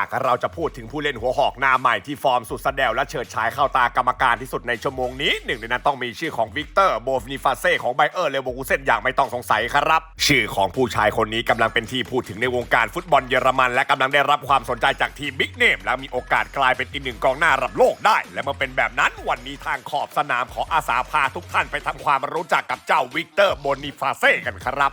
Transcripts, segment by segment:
ากเราจะพูดถึงผู้เล่นหัวหอกหน้าใหม่ที่ฟอร์มสุดสะแดวและเฉิดฉายเข้าตากรรมการที่สุดในชั่วโมงนี้ หนึ่งในนั้นต้องมีชื่อของวิกเตอร์โบฟนิฟาเซ่ของไบเออร์เลโวกูเซนอย่างไม่ต้องสงสัยครับ ชื่อของผู้ชายคนนี้กำลังเป็นที่พูดถึงในวงการฟุตบอลเยอรมัน และกำลังได้รับความสนใจจากทีมบิ๊กเนมและมีโอกาสกลายเป็นอีกหนึ่งกองหน้าระดับโลกได้ และมื่อเป็นแบบนั้นวันนี้ทางขอบสนามขออาสาพาทุกท่านไปทำความรู้จักกับเจ้าวิกเตอร์โบนิฟาเซ่กันครับ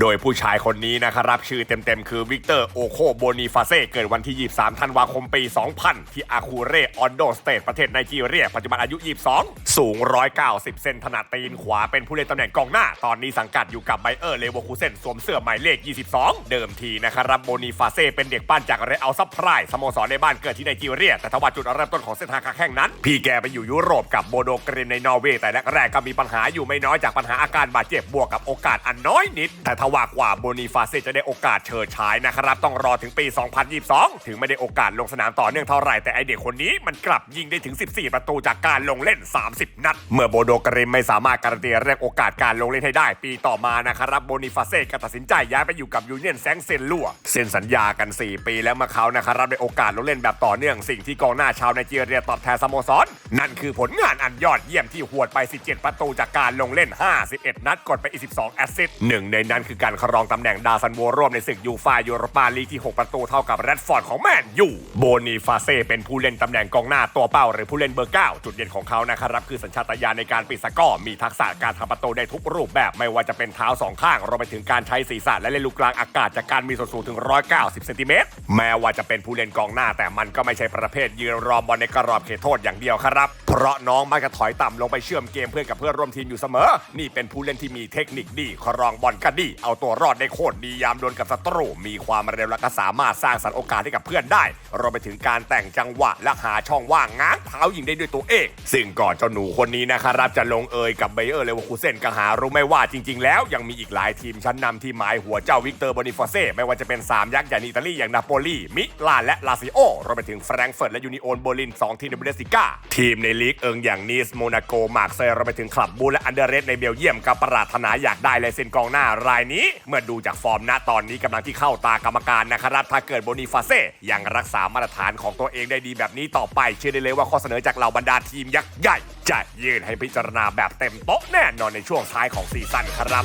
โดยผู้ชายคนนี้นะครับชื่อเต็มๆ คือวิกเตอร์โอโคโบนีฟาเซ่เกิดวันที่ 23 ธันวาคมปี 2000 ที่อาคูเรออนโดสเตทประเทศไนจีเรีย ปัจจุบันอายุ 22 สูง 190 เซนถนัดตีนขวาเป็นผู้เล่นตำแหน่งกองหน้า ตอนนี้สังกัดอยู่กับไบเออร์เลโวอร์คูเซนสวมเสื้อหมายเลข 22 เดิมทีนะครับโบนีฟาเซ่เป็นเด็กปั้นจากเรอัลซับไพรสโมสรในบ้านเกิดที่ไนจีเรีย แต่ทว่าจุดเริ่มต้นของเส้นทางค้าแข่งนั้น พี่แกไปอยู่ยุโรปกับโบโดกริมในนอร์เวย์แต่แรกๆก็มีปัญหาอยู่ไม่น้อยจากปัญหาอาการบาดเจ็บบวกกับโอกาสอันน้อยนิดแต่ว่ากว่าโบนีฟาเซ่จะได้โอกาสเฉิดฉายนะครับต้องรอถึงปี 2022 ถึงไม่ได้โอกาสลงสนามต่อเนื่องเท่าไหร่แต่ไอเด็กคนนี้มันกลับยิงได้ถึง 14 ประตูจากการลงเล่น 30 นัด เมื่อโบโดกริมไม่สามารถการันตีเรื่องโอกาสการลงเล่นให้ได้ ปีต่อมานะครับโบนีฟาเซ่ก็ตัดสินใจย้ายไปอยู่กับยูเนียนแซงเซนลัวเซ็นสัญญากัน 4 ปีแล้วเมื่อเขานะครับได้โอกาสลงเล่นแบบต่อเนื่องสิ่งที่กองหน้าชาวไนจีเรียตอบแทนสโมสร นั่นคือผลงานอันยอดเยี่ยมที่หวดไป 17 ประตูจากการลงเล่น 51 นัดกดไปอีก 12 แอสซิสต์หนึ่งในนั้นคือการครองตำแหน่งดาวซันโวร่วมในศึกยูฟายูโรปาลีกที่ 6 ประตูเท่ากับแรดฟอร์ดของแมนยูโบนีฟาเซเป็นผู้เล่นตำแหน่งกองหน้าตัวเป้าหรือผู้เล่นเบอร์ 9 จุดเด่นของเขานะครับคือสัญชาตญาณในการปิดสกอร์มีทักษะการทำประตูได้ทุกรูปแบบไม่ว่าจะเป็นเท้าสองข้างรวมไปถึงการใช้ศีรษะและเล่นลูกกลางอากาศจากการมีส่วนสูงถึง 190เซนติเมตรแม้ว่าจะเป็นผู้เล่นกองหน้าแต่มันก็ไม่ใช่ประเภทยืนรอบอลในกรอบเขตโทษอย่างเดียวครับเพราะน้องมักจะถอยต่ำลงไปเชื่อมเกมเพื่อนกับเพื่อนร่วมทีมอยู่เสมอ นี่เป็นผู้เล่นที่มีเทคนิคดีครองบอลก็ดี เอาตัวรอดได้โคตรดียามโดนกับศัตรู มีความเร็วและก็สามารถสร้างสรรค์โอกาสให้กับเพื่อนได้ รวมไปถึงการแต่งจังหวะและหาช่องว่างง้างเท้ายิงได้ด้วยตัวเอง ซึ่งก่อนเจ้าหนูคนนี้นะครับจะลงเอยกับเบเยอร์เลว์คูเซนก็หารู้ไม่ว่าจริง ๆ แล้วยังมีอีกหลายทีมชั้นนำที่หมายหัวเจ้าวิกเตอร์บอนิฟาเซ่ไม่ว่าจะเป็น 3 ยักษ์ใหญ่อิตาลีอย่างนาโปลีมิลานและลาซิโอรวมไปถึงแฟรงก์เฟิร์ตและยูนิโอนเบอร์ลิน2ทีมในบูเดสิก้าทีีมในลีกเอิงอย่างนีสโมนาโกมาร์กเซย์รวมไปถึงคลับบูลและอันเดอร์เรสในเบลเยียมก็ปรารถนาอยากได้ลายเซ็นกองหน้ารายนี้ เมื่อดูจากฟอร์มณตอนนี้กำลังที่เข้าตากรรมการนะครับถ้าเกิดโบนิฟาเซ่ยังรักษามาตรฐานของตัวเองได้ดีแบบนี้ต่อไป เชื่อได้เลยว่าข้อเสนอจากเหล่าบรรดาทีมยักษ์ใหญ่จะยื่นให้พิจารณาแบบเต็มโต๊ะแน่นอนในช่วงท้ายของซีซั่นครับ